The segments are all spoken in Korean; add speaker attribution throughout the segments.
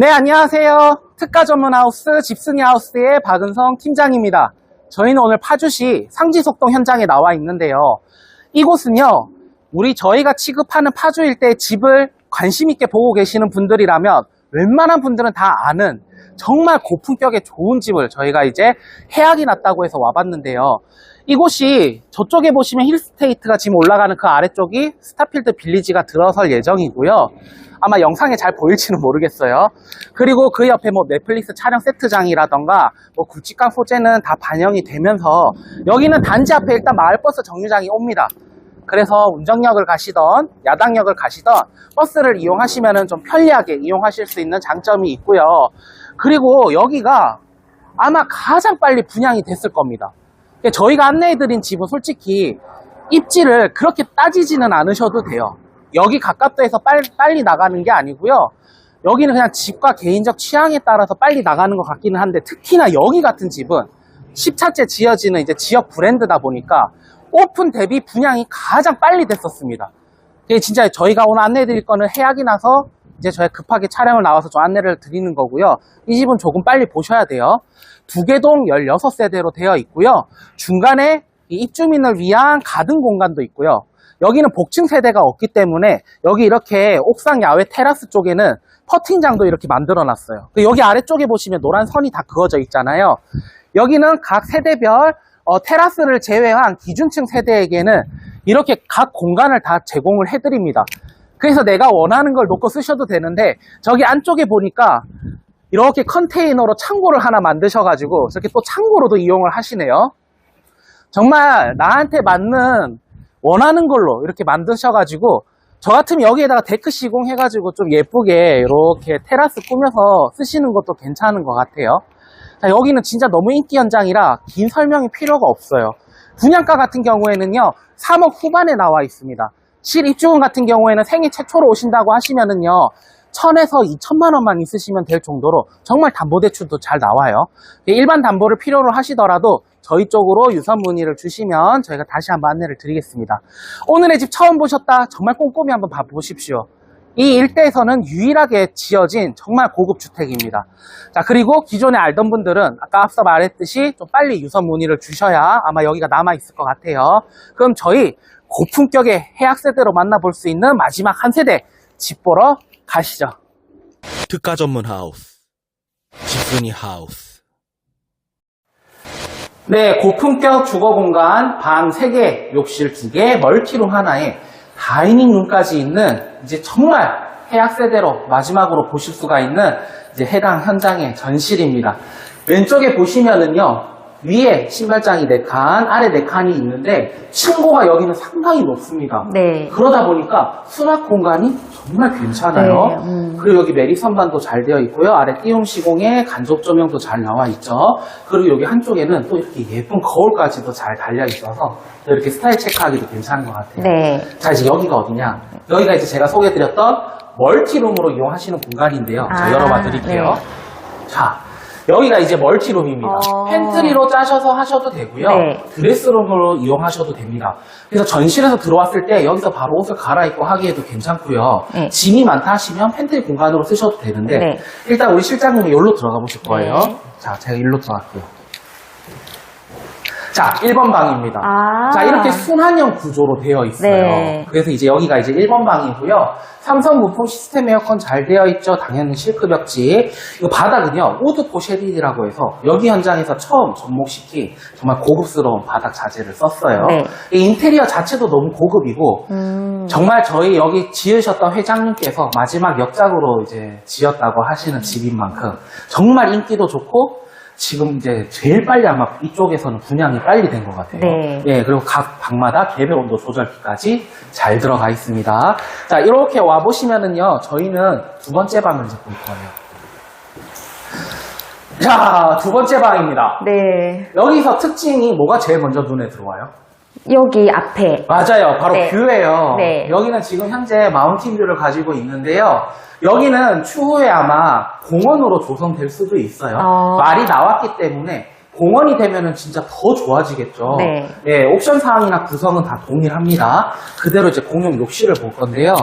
Speaker 1: 네, 안녕하세요. 특가 전문 하우스 집순이 하우스의 박은성 팀장입니다. 저희는 오늘 파주시 상지속동 현장에 나와 있는데요. 이곳은요, 우리 저희가 취급하는 파주 일대의 집을 관심 있게 보고 계시는 분들이라면 웬만한 분들은 다 아는 정말 고품격의 좋은 집을 저희가 이제 해악이 났다고 해서 와봤는데요. 이곳이 저쪽에 보시면 힐스테이트가 지금 올라가는 그 아래쪽이 스타필드 빌리지가 들어설 예정이고요. 아마 영상에 잘 보일지는 모르겠어요. 그리고 그 옆에 뭐 넷플릭스 촬영 세트장이라던가 뭐 굵직한 소재는 다 반영이 되면서 여기는 단지 앞에 일단 마을버스 정류장이 옵니다. 그래서 운정역을 가시던 야당역을 가시던 버스를 이용하시면 좀 편리하게 이용하실 수 있는 장점이 있고요. 그리고 여기가 아마 가장 빨리 분양이 됐을 겁니다. 저희가 안내해드린 집은 솔직히 입지를 그렇게 따지지는 않으셔도 돼요. 여기 가깝다 해서 빨리, 빨리 나가는 게 아니고요. 여기는 그냥 집과 개인적 취향에 따라서 빨리 나가는 것 같기는 한데 특히나 여기 같은 집은 10차째 지어지는 이제 지역 브랜드다 보니까 오픈 대비 분양이 가장 빨리 됐었습니다. 이게 진짜 저희가 오늘 안내해 드릴 거는 해약이 나서 이제 저희 급하게 촬영을 나와서 좀 안내를 드리는 거고요. 이 집은 조금 빨리 보셔야 돼요. 두개동 16세대로 되어 있고요. 중간에 이 입주민을 위한 가든 공간도 있고요. 여기는 복층 세대가 없기 때문에 여기 이렇게 옥상 야외 테라스 쪽에는 퍼팅장도 이렇게 만들어 놨어요. 그 여기 아래쪽에 보시면 노란 선이 다 그어져 있잖아요. 여기는 각 세대별 어, 테라스를 제외한 기준층 세대에게는 이렇게 각 공간을 다 제공을 해드립니다. 그래서 내가 원하는 걸 놓고 쓰셔도 되는데 저기 안쪽에 보니까 이렇게 컨테이너로 창고를 하나 만드셔가지고 저렇게 또 창고로도 이용을 하시네요. 정말 나한테 맞는 원하는 걸로 이렇게 만드셔가지고 저 같으면 여기에다가 데크 시공해가지고 좀 예쁘게 이렇게 테라스 꾸며서 쓰시는 것도 괜찮은 것 같아요. 자, 여기는 진짜 너무 인기 현장이라 긴 설명이 필요가 없어요. 분양가 같은 경우에는요, 3억 후반에 나와 있습니다. 실입주금 같은 경우에는 생애 최초로 오신다고 하시면은요, 1000에서 2천만 원만 있으시면 될 정도로 정말 담보대출도 잘 나와요. 일반 담보를 필요로 하시더라도 저희 쪽으로 유선 문의를 주시면 저희가 다시 한번 안내를 드리겠습니다. 오늘의 집 처음 보셨다? 정말 꼼꼼히 한번 봐보십시오. 이 일대에서는 유일하게 지어진 정말 고급 주택입니다. 자, 그리고 기존에 알던 분들은 아까 앞서 말했듯이 좀 빨리 유선 문의를 주셔야 아마 여기가 남아있을 것 같아요. 그럼 저희 고품격의 해약 세대로 만나볼 수 있는 마지막 한 세대 집 보러 가시죠.
Speaker 2: 특가 전문 하우스 집순이 하우스
Speaker 1: 네, 고품격 주거 공간 방 3개, 욕실 2개, 멀티룸 하나에 다이닝 룸까지 있는 이제 정말 해약 세대로 마지막으로 보실 수가 있는 이제 해당 현장의 전실입니다. 왼쪽에 보시면은요. 위에 신발장이 4칸, 아래 4칸이 있는데 층고가 여기는 상당히 높습니다.
Speaker 3: 네.
Speaker 1: 그러다 보니까 수납 공간이 정말 괜찮아요.
Speaker 3: 네, 음.
Speaker 1: 그리고 여기 메리 선반도 잘 되어 있고요. 아래 띄움 시공에 간접 조명도 잘 나와 있죠. 그리고 여기 한쪽에는 또 이렇게 예쁜 거울까지도 잘 달려 있어서 이렇게 스타일 체크하기도 괜찮은 것 같아요.
Speaker 3: 네.
Speaker 1: 자, 이제 여기가 어디냐? 여기가 이제 제가 소개해드렸던 멀티룸으로 이용하시는 공간인데요. 자,
Speaker 3: 아,
Speaker 1: 열어봐 드릴게요.
Speaker 3: 네.
Speaker 1: 자, 여기가 이제 멀티룸입니다.
Speaker 3: 어.
Speaker 1: 팬트리로 짜셔서 하셔도 되고요.
Speaker 3: 네.
Speaker 1: 드레스룸으로 이용하셔도 됩니다. 그래서 전실에서 들어왔을 때 여기서 바로 옷을 갈아입고 하기에도 괜찮고요.
Speaker 3: 네.
Speaker 1: 짐이 많다 하시면 팬트리 공간으로 쓰셔도 되는데
Speaker 3: 네.
Speaker 1: 일단 우리 실장님이 여기로 들어가 보실 거예요.
Speaker 3: 네.
Speaker 1: 자, 제가 일로 들어갈게요. 자, 1번 방입니다.
Speaker 3: 아.
Speaker 1: 자, 이렇게 순환형 구조로 되어 있어요.
Speaker 3: 네.
Speaker 1: 그래서 이제 여기가 이제 1번 방이고요. 삼성 무풍 시스템 에어컨 잘 되어 있죠. 당연히 실크 벽지. 이거 바닥은요. 우드 포쉐딘이라고 해서 여기 현장에서 처음 접목시킨 정말 고급스러운 바닥 자재를 썼어요.
Speaker 3: 네.
Speaker 1: 이 인테리어 자체도 너무 고급이고
Speaker 3: 음.
Speaker 1: 정말 저희 여기 지으셨던 회장님께서 마지막 역작으로 이제 지었다고 하시는 집인 만큼 정말 인기도 좋고 지금 이제 제일 빨리 아마 이쪽에서는 분양이 빨리 된 것 같아요.
Speaker 3: 네.
Speaker 1: 예, 그리고 각 방마다 개별 온도 조절기까지 잘 들어가 있습니다. 자, 이렇게 와 보시면은요, 저희는 두 번째 방을 이제 볼 거예요. 자, 두 번째 방입니다.
Speaker 3: 네.
Speaker 1: 여기서 특징이 뭐가 제일 먼저 눈에 들어와요?
Speaker 3: 여기 앞에.
Speaker 1: 맞아요. 바로
Speaker 3: 네.
Speaker 1: 뷰예요.
Speaker 3: 네.
Speaker 1: 여기는 지금 현재 마운틴 뷰를 가지고 있는데요. 여기는 추후에 아마 공원으로 조성될 수도 있어요.
Speaker 3: 어.
Speaker 1: 말이 나왔기 때문에 공원이 되면은 진짜 더 좋아지겠죠.
Speaker 3: 네.
Speaker 1: 예, 옵션 사항이나 구성은 다 동일합니다. 그대로 이제 공용 욕실을 볼 건데요.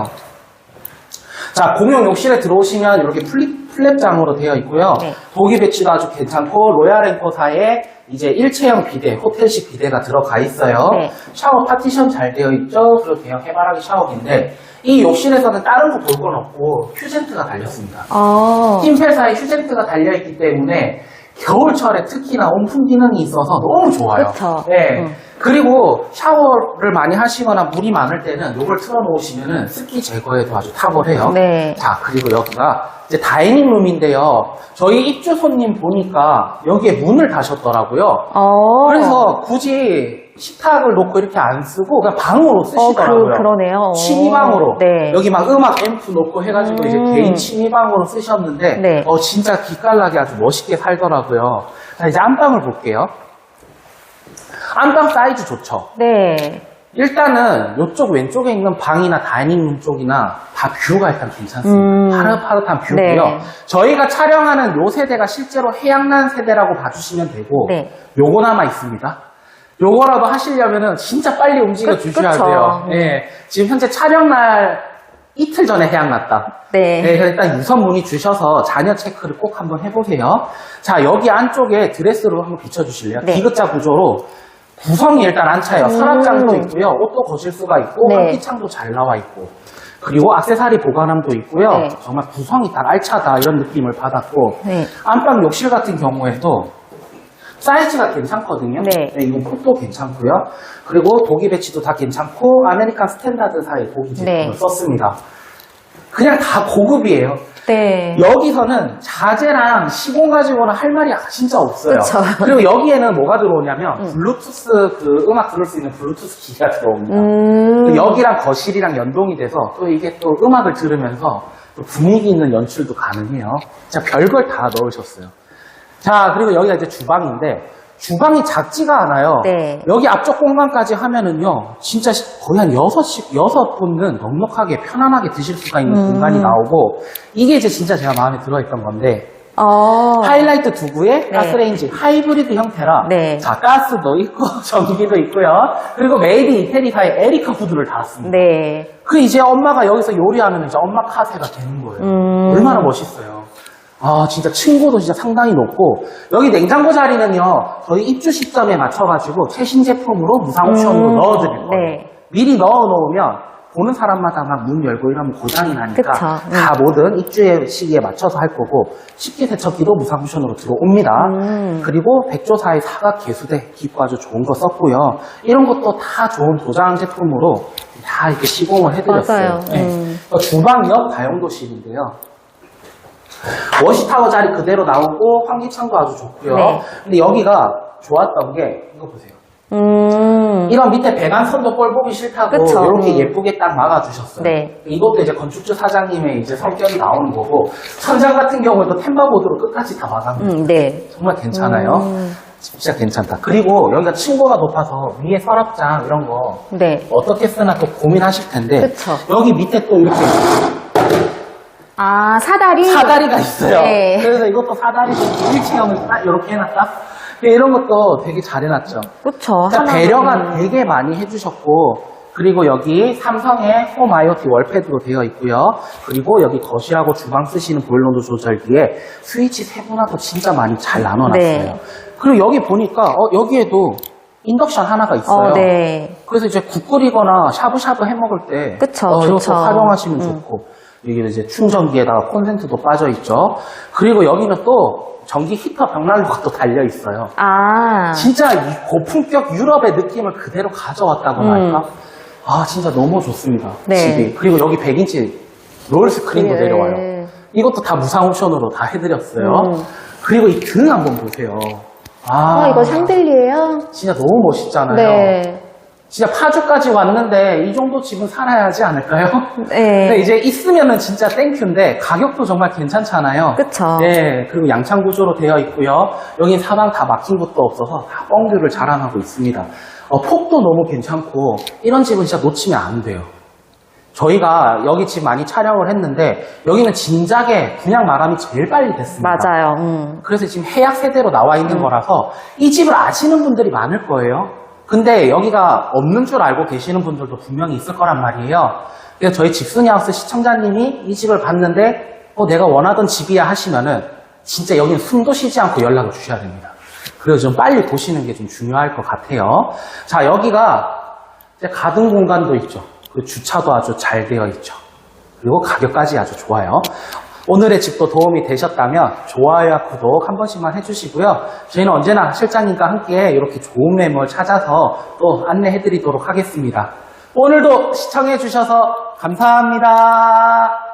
Speaker 1: 자, 공용 욕실에 들어오시면 이렇게 플립, 플랩장으로 되어 있고요.
Speaker 3: 네.
Speaker 1: 도기 배치도 아주 괜찮고, 로얄 앵커사에 이제 일체형 비데, 호텔식 비데가 들어가 있어요.
Speaker 3: 네.
Speaker 1: 샤워 파티션 잘 되어 있죠. 그리고 대형 해바라기 샤워기인데, 이 욕실에서는 다른 거 볼 건 없고, 휴젠트가 달렸습니다.
Speaker 3: 어.
Speaker 1: 팀펠사에 휴젠트가 달려 있기 때문에 겨울철에 특히나 온풍 기능이 있어서 너무 좋아요.
Speaker 3: 그쵸.
Speaker 1: 네.
Speaker 3: 음.
Speaker 1: 그리고 샤워를 많이 하시거나 물이 많을 때는 이걸 틀어놓으시면은 습기 제거에도 아주 탁월해요.
Speaker 3: 네.
Speaker 1: 자, 그리고 여기가 이제 다이닝 룸인데요. 저희 입주 손님 보니까 여기에 문을 다셨더라고요.
Speaker 3: 어.
Speaker 1: 그래서 굳이 식탁을 놓고 이렇게 안 쓰고 그냥 방으로
Speaker 3: 어,
Speaker 1: 쓰시더라고요.
Speaker 3: 그, 그러네요.
Speaker 1: 취미방으로
Speaker 3: 네.
Speaker 1: 여기 막 음악 앰프 놓고 해가지고 이제
Speaker 3: 음.
Speaker 1: 개인 취미방으로 쓰셨는데
Speaker 3: 네.
Speaker 1: 어 진짜 기깔나게 아주 멋있게 살더라고요. 자 이제 안방을 볼게요. 안방 사이즈 좋죠.
Speaker 3: 네.
Speaker 1: 일단은 이쪽 왼쪽에 있는 방이나 다이닝룸 쪽이나 다 뷰가 일단 괜찮습니다.
Speaker 3: 음.
Speaker 1: 파릇파릇한 뷰고요.
Speaker 3: 네.
Speaker 1: 저희가 촬영하는 요 세대가 실제로 해양난 세대라고 봐주시면 되고
Speaker 3: 네.
Speaker 1: 요거 남아 있습니다. 요거라도 하시려면은 진짜 빨리 움직여
Speaker 3: 그-
Speaker 1: 주셔야
Speaker 3: 그쵸.
Speaker 1: 돼요. 예. 지금 현재 촬영 날 이틀 전에 해양 났다.
Speaker 3: 네.
Speaker 1: 네, 그래서 일단 우선 문의 주셔서 자녀 체크를 꼭 한번 해보세요. 자, 여기 안쪽에 드레스로 한번 비춰주실래요?
Speaker 3: 네.
Speaker 1: 디귿자 구조로 구성이 일단 안 차요.
Speaker 3: 음.
Speaker 1: 서랍장도 있고요. 옷도 거실 수가 있고,
Speaker 3: 네.
Speaker 1: 환기창도 잘 나와 있고. 그리고 악세사리 보관함도 있고요.
Speaker 3: 네.
Speaker 1: 정말 구성이 딱 알차다 이런 느낌을 받았고
Speaker 3: 네.
Speaker 1: 안방 욕실 같은 경우에도 사이즈가 괜찮거든요.
Speaker 3: 네.
Speaker 1: 이건 폭도 괜찮고요. 그리고 도기 배치도 다 괜찮고 아메리칸 스탠다드사의 도기 제품을
Speaker 3: 네.
Speaker 1: 썼습니다. 그냥 다 고급이에요.
Speaker 3: 네.
Speaker 1: 여기서는 자재랑 시공 가지고는 할 말이 진짜 없어요.
Speaker 3: 그쵸.
Speaker 1: 리고 여기에는 뭐가 들어오냐면
Speaker 3: 음.
Speaker 1: 블루투스 그 음악 들을 수 있는 블루투스 기기가 들어옵니다.
Speaker 3: 음.
Speaker 1: 여기랑 거실이랑 연동이 돼서 또 이게 또 음악을 들으면서 또 분위기 있는 연출도 가능해요. 자, 별걸 다 넣으셨어요. 자, 그리고 여기가 이제 주방인데 주방이 작지가 않아요.
Speaker 3: 네.
Speaker 1: 여기 앞쪽 공간까지 하면은요, 진짜 거의 한 여섯 식 여섯 분은 넉넉하게 편안하게 드실 수가 있는
Speaker 3: 음.
Speaker 1: 공간이 나오고, 이게 이제 진짜 제가 마음에 들어 했던 건데,
Speaker 3: 어.
Speaker 1: 하이라이트 두구에
Speaker 3: 네.
Speaker 1: 가스레인지 하이브리드 형태라
Speaker 3: 네.
Speaker 1: 자 가스도 있고 전기도 있고요 그리고 메이드 이태리사의 에리카 후드를 달았습니다
Speaker 3: 네.
Speaker 1: 그 이제 엄마가 여기서 요리하면 이제 엄마 카페가 되는 거예요
Speaker 3: 음.
Speaker 1: 얼마나 멋있어요 아 진짜 층고도 진짜 상당히 높고 여기 냉장고 자리는요 저희 입주 시점에 맞춰가지고 최신 제품으로 무상 옵션으로
Speaker 3: 음.
Speaker 1: 넣어드릴 거예요
Speaker 3: 네.
Speaker 1: 미리 넣어 놓으면 보는 사람마다 막 문 열고 이러면 고장이 나니까
Speaker 3: 그쵸.
Speaker 1: 다 모든 입주의 시기에 맞춰서 할 거고 식기 세척기도 무상 옵션으로 들어옵니다.
Speaker 3: 음.
Speaker 1: 그리고 백조사의 사각 개수대 기고 아주 좋은 거 썼고요. 이런 것도 다 좋은 도장 제품으로 다 이렇게 시공을 해드렸어요.
Speaker 3: 맞아요.
Speaker 1: 네.
Speaker 3: 음.
Speaker 1: 어, 주방 옆 다용도실인데요. 워시타워 자리 그대로 나오고 환기창도 아주 좋고요.
Speaker 3: 네.
Speaker 1: 근데 여기가 좋았던 게 이거 보세요.
Speaker 3: 음.
Speaker 1: 이런 밑에 배관선도 꼴 보기 싫다고
Speaker 3: 그쵸.
Speaker 1: 이렇게
Speaker 3: 음.
Speaker 1: 예쁘게 딱 막아주셨어요.
Speaker 3: 네.
Speaker 1: 이것도 이제 건축주 사장님의 이제 성격이 나오는 거고 천장 같은 경우에도 템바보드로 끝까지 다 막아놓은
Speaker 3: 음, 네.
Speaker 1: 정말 괜찮아요.
Speaker 3: 음.
Speaker 1: 진짜 괜찮다. 그리고 여기가 층고가 높아서 위에 서랍장 이런 거
Speaker 3: 네.
Speaker 1: 어떻게 쓰나 또 고민하실 텐데
Speaker 3: 그쵸.
Speaker 1: 여기 밑에 또 이렇게
Speaker 3: 아, 사다리?
Speaker 1: 사다리가 있어요.
Speaker 3: 네.
Speaker 1: 그래서 이것도 사다리 일체형을 딱 이렇게 해놨다. 이런 것도 되게 잘 해놨죠.
Speaker 3: 그쵸. 하나-
Speaker 1: 배려가 되게 많이 해주셨고 그리고 여기 삼성의 홈 IoT 월패드로 되어 있고요. 그리고 여기 거실하고 주방 쓰시는 보일러도 조절기에 스위치 세분화도 진짜 많이 잘 나눠놨어요.
Speaker 3: 네.
Speaker 1: 그리고 여기 보니까 어, 여기에도 인덕션 하나가 있어요.
Speaker 3: 어, 네.
Speaker 1: 그래서 이제 국 끓이거나 샤브샤브 해 먹을 때
Speaker 3: 그쵸,
Speaker 1: 어, 이것도
Speaker 3: 좋죠.
Speaker 1: 활용하시면
Speaker 3: 음.
Speaker 1: 좋고 여기 이제 충전기에다가 콘센트도 빠져 있죠. 그리고 여기는 또 전기 히터 벽난로가 또 달려 있어요.
Speaker 3: 아.
Speaker 1: 진짜 이 고품격 유럽의 느낌을 그대로 가져왔다고나
Speaker 3: 음.
Speaker 1: 할까? 아, 진짜 너무 좋습니다.
Speaker 3: 네.
Speaker 1: 집이. 그리고 여기 100인치 롤 스크린도
Speaker 3: 네.
Speaker 1: 내려와요. 이것도 다 무상 옵션으로 다 해드렸어요.
Speaker 3: 음.
Speaker 1: 그리고 이 등 한번 보세요. 아,
Speaker 3: 아, 이거 샹들리에요?
Speaker 1: 진짜 너무 멋있잖아요.
Speaker 3: 네.
Speaker 1: 진짜 파주까지 왔는데 이 정도 집은 살아야 하지 않을까요? 근데
Speaker 3: 네.
Speaker 1: 이제 있으면은 진짜 땡큐인데 가격도 정말 괜찮잖아요.
Speaker 3: 그쵸.
Speaker 1: 네, 그리고 양창 구조로 되어 있고요. 여기 사방 다 막힌 곳도 없어서 다 뻥뷰를 자랑하고 있습니다. 어, 폭도 너무 괜찮고 이런 집은 진짜 놓치면 안 돼요. 저희가 여기 집 많이 촬영을 했는데 여기는 진작에 분양 마감이 제일 빨리 됐습니다.
Speaker 3: 맞아요. 음.
Speaker 1: 그래서 지금 해약 세대로 나와 있는 거라서 이 집을 아시는 분들이 많을 거예요. 근데 여기가 없는 줄 알고 계시는 분들도 분명히 있을 거란 말이에요. 그래서 저희 집순이 하우스 시청자님이 이 집을 봤는데 어, 내가 원하던 집이야 하시면은 진짜 여기는 숨도 쉬지 않고 연락을 주셔야 됩니다. 그래서 좀 빨리 보시는 게 좀 중요할 것 같아요. 자, 여기가 가든 공간도 있죠. 그리고 주차도 아주 잘 되어 있죠. 그리고 가격까지 아주 좋아요. 오늘의 집도 도움이 되셨다면 좋아요와 구독 한 번씩만 해주시고요. 저희는 언제나 실장님과 함께 이렇게 좋은 매물 찾아서 또 안내해드리도록 하겠습니다. 오늘도 시청해주셔서 감사합니다.